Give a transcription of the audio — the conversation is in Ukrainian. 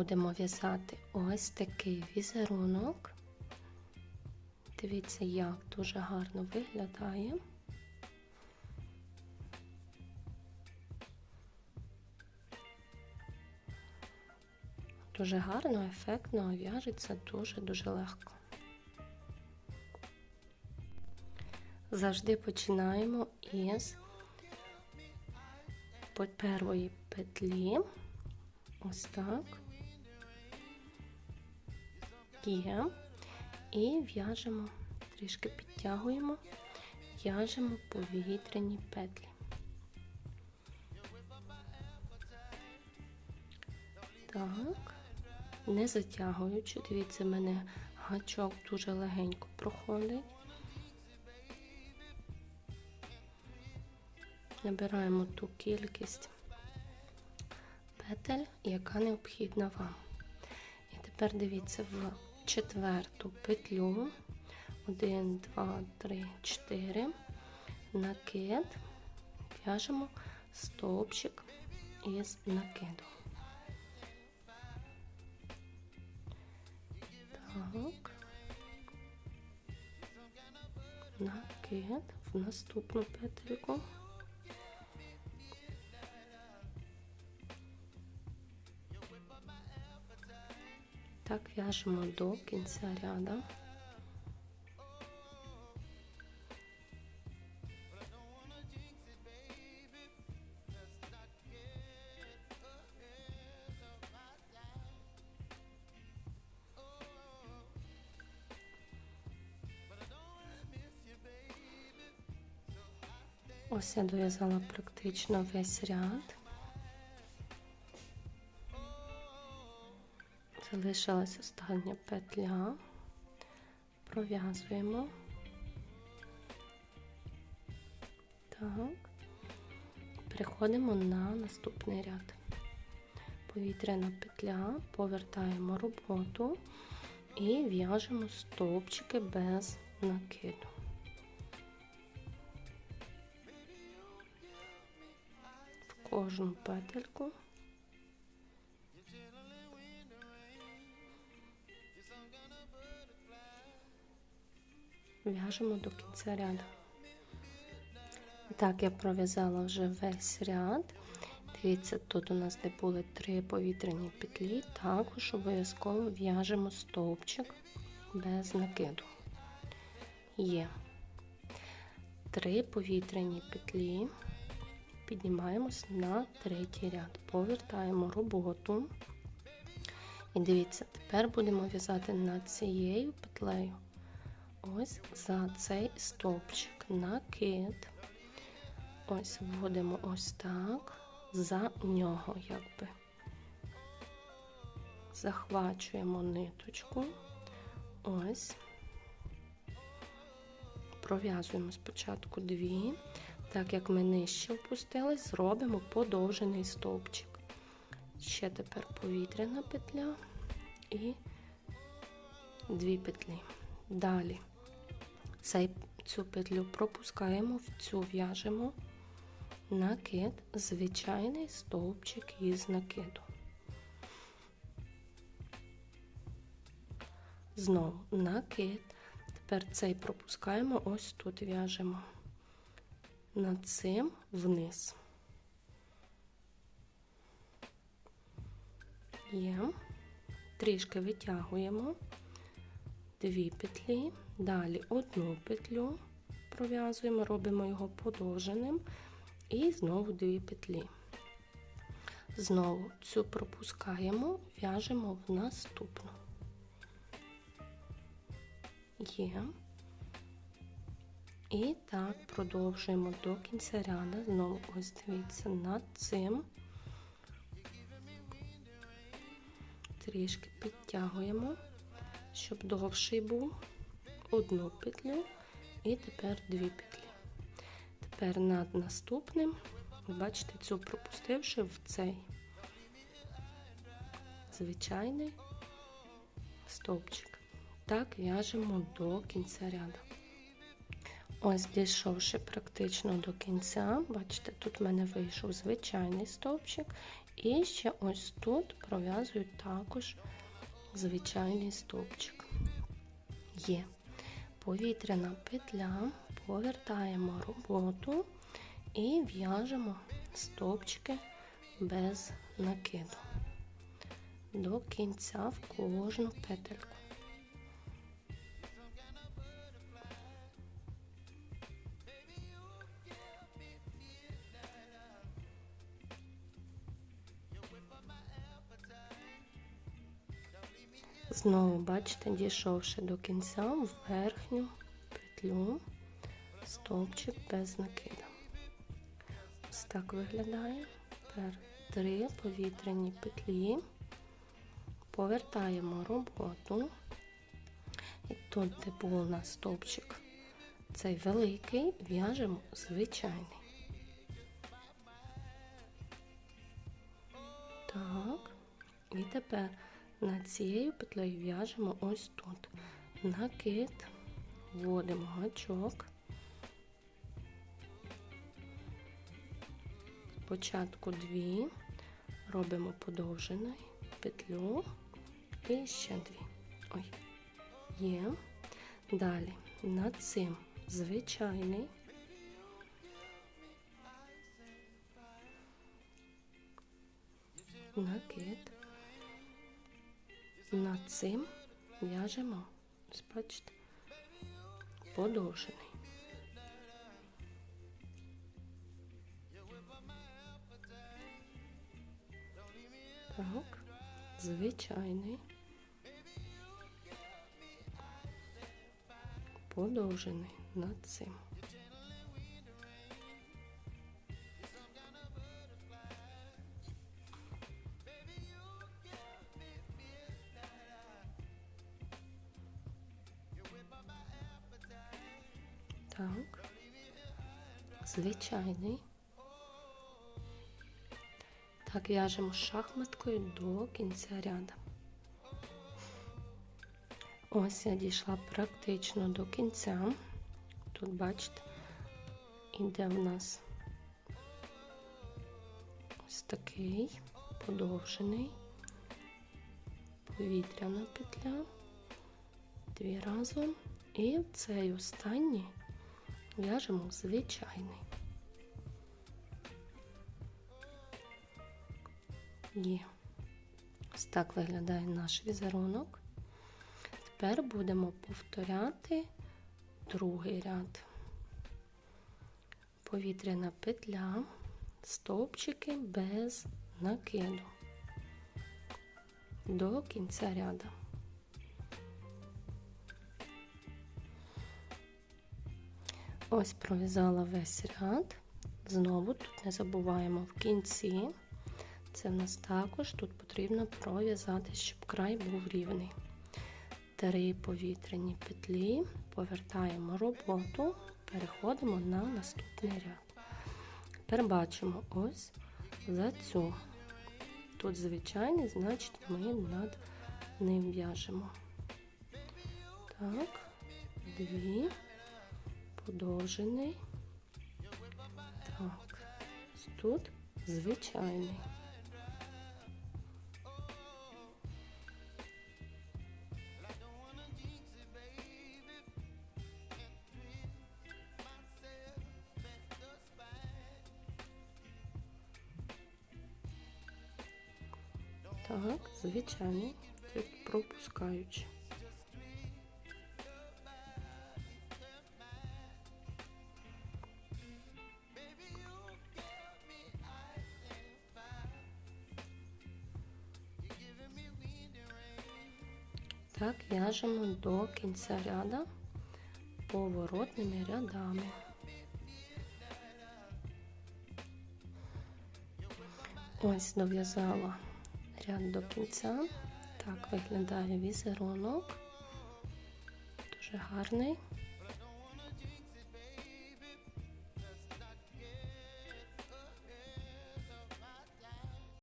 будемо в'язати ось такий візерунок. Дивіться, як дуже гарно виглядає. Дуже гарно, ефектно, в'яжеться дуже-дуже легко. Завжди починаємо із першої петлі. Ось так. Є. І в'яжемо, трішки підтягуємо, в'яжемо повітряні петлі. Так, не затягуючи, дивіться, в мене гачок дуже легенько проходить. Набираємо ту кількість петель, яка необхідна вам. І тепер дивіться в четверту петлю. 1, 2, 3, 4, накид, в'яжемо стовпчик із накиду. Так, накид в наступну петельку. Так в'яжемо до кінця ряду. Ось я дов'язала практично весь ряд. Залишилась остання петля, пров'язуємо. Так, переходимо на наступний ряд. Повітряна петля, повертаємо роботу і в'яжемо стовпчики без накиду. В кожну петельку. В'яжемо до кінця ряду. Так, я пров'язала вже весь ряд. Дивіться, тут у нас де були три повітряні петлі, також обов'язково в'яжемо стовпчик без накиду. Є три повітряні петлі, піднімаємось на третій ряд, повертаємо роботу. І дивіться, тепер будемо в'язати над цією петлею ось за цей стовпчик накид. Ось вводимо ось так, за нього, якби. Захвачуємо ниточку, ось, пров'язуємо спочатку дві, так як ми нижче опустились, зробимо подовжений стовпчик. Ще тепер повітряна петля і дві петлі. Далі цей, цю петлю пропускаємо, в цю в'яжемо накид, звичайний стовпчик із накиду. Знову накид. Тепер цей пропускаємо, ось тут в'яжемо над цим вниз. Є, трішки витягуємо дві петлі, далі одну петлю пров'язуємо, робимо його подовженим, і знову дві петлі. Знову цю пропускаємо, в'яжемо в наступну. Є. І так продовжуємо до кінця ряду. Знову ось дивіться над цим. Трішки підтягуємо щоб довший був одну петлю і тепер дві петлі. Тепер над наступним, бачите, цю пропустивши в цей звичайний стовпчик. Так в'яжемо до кінця ряду. Ось, дійшовши практично до кінця, бачите, тут в мене вийшов звичайний стовпчик, І ще ось тут пров'язую також звичайний стовпчик. Є повітряна петля, повертаємо роботу і в'яжемо стовпчики без накиду до кінця в кожну петельку. Знову, бачите, дійшовши до кінця в верхню петлю, стовпчик без накида. Ось так виглядає. Тепер три повітряні петлі, повертаємо роботу. І тут, де був у нас стовпчик, цей великий, в'яжемо звичайний. Так, і тепер над цією петлею в'яжемо ось тут. Накид, вводимо гачок. Спочатку дві, робимо подовжений петлю і ще дві. Ой, є. Далі над цим звичайний. Накид. Над цим в'яжемо, бачите, подовжений. Так, звичайний. Подовжений над цим. Так, звичайний. Так, в'яжемо шахматкою до кінця ряду. Ось я дійшла практично до кінця. Тут, бачите, іде в нас ось такий подовжений, повітряна петля, дві разом. І цей останній в'яжемо звичайний. Є. Ось так виглядає наш візерунок. Тепер будемо повторяти другий ряд. Повітряна петля, стовпчики без накиду до кінця ряду. Ось пров'язала весь ряд. Знову тут не забуваємо в кінці. Це в нас також тут потрібно пров'язати, щоб край був рівний. Три повітряні петлі, повертаємо роботу, переходимо на наступний ряд. Тепер бачимо ось за цю. Тут звичайний, значить, ми над ним в'яжемо. Так, дві подовжений. Так, тут звичайний. Так, звичайний, пропускаючи. Так, в'яжемо до кінця ряда поворотними рядами. Ось дов'язала ряд до кінця. Так виглядає візерунок. Дуже гарний.